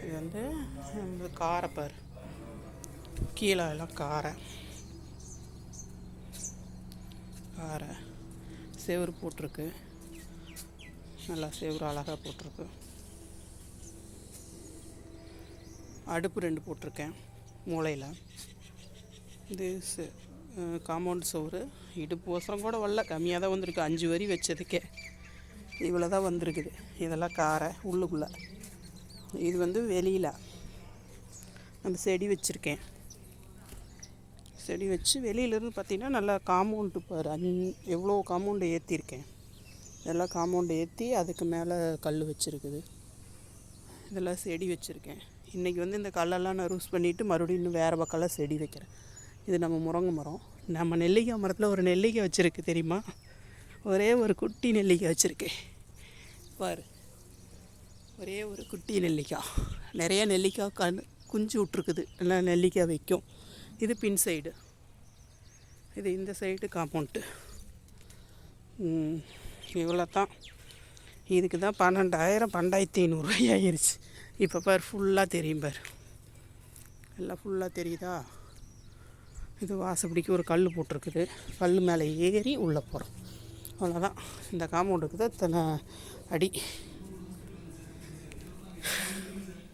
இது வந்து இந்த காரைப்பார் கீழே எல்லாம் காரை. காரை. செவுரு போட்டிருக்கு. நல்லா செவுரு அழகாக போட்டிருக்கு. அடுப்பு ரெண்டு போட்டிருக்கேன் மூளையில் இது காம்பவுண்ட் சோறு இடுப்பு ஓசரம் கூட வரல. கம்மியாக தான் வந்திருக்கு. அஞ்சு வரி வச்சதுக்கே. இவ்வளோ தான் வந்திருக்குது. இதெல்லாம் காரை உள்ளுக்குள்ளே. இது வந்து வெளியில். நம்ம செடி வச்சுருக்கேன். செடி வச்சு வெளியிலேருந்து பார்த்திங்கன்னா நல்லா காம்பவுண்டு பாரு அந் எவ்வளோ காம்பவுண்டு ஏற்றிருக்கேன் இதெல்லாம் காம்பவுண்டு ஏற்றி அதுக்கு மேலே கல் வச்சுருக்குது. இதெல்லாம் செடி வச்சுருக்கேன். இன்றைக்கி வந்து இந்த கல்லெல்லாம் நான் ரூஸ் பண்ணிவிட்டு மறுபடியும் இன்னும் வேறு பக்கம்லாம் செடி வைக்கிறேன். இது நம்ம முருங்கை மரம். நம்ம நெல்லிக்காய் மரத்தில் ஒரு நெல்லிக்காய் வச்சுருக்கு தெரியுமா? ஒரே ஒரு குட்டி நெல்லிக்காய் வச்சுருக்கேன். பாரு. ஒரே ஒரு குட்டி நெல்லிக்காய். நிறைய நெல்லிக்காய் கண் குஞ்சு விட்ருக்குது எல்லாம் நெல்லிக்காய் வைக்கும். இது பின் சைடு. இது இந்த சைடு காம்பவுண்ட்டு இவ்வளோ தான் இதுக்கு தான் பன்னெண்டாயிரம் பன்னெண்டாயிரத்தி ஐநூறுரூவாய் ஆயிடுச்சு இப்போ பார் ஃபுல்லாக தெரியும் பார். எல்லாம் ஃபுல்லாக தெரியுதா? இது வாசப்படிக்கு ஒரு கல் போட்டிருக்குது. கல் மேலே ஏறி உள்ளே போகிறோம் அவ்வளோதான் இந்த காம்பவுண்டுக்கு தான் இத்தனை அடி.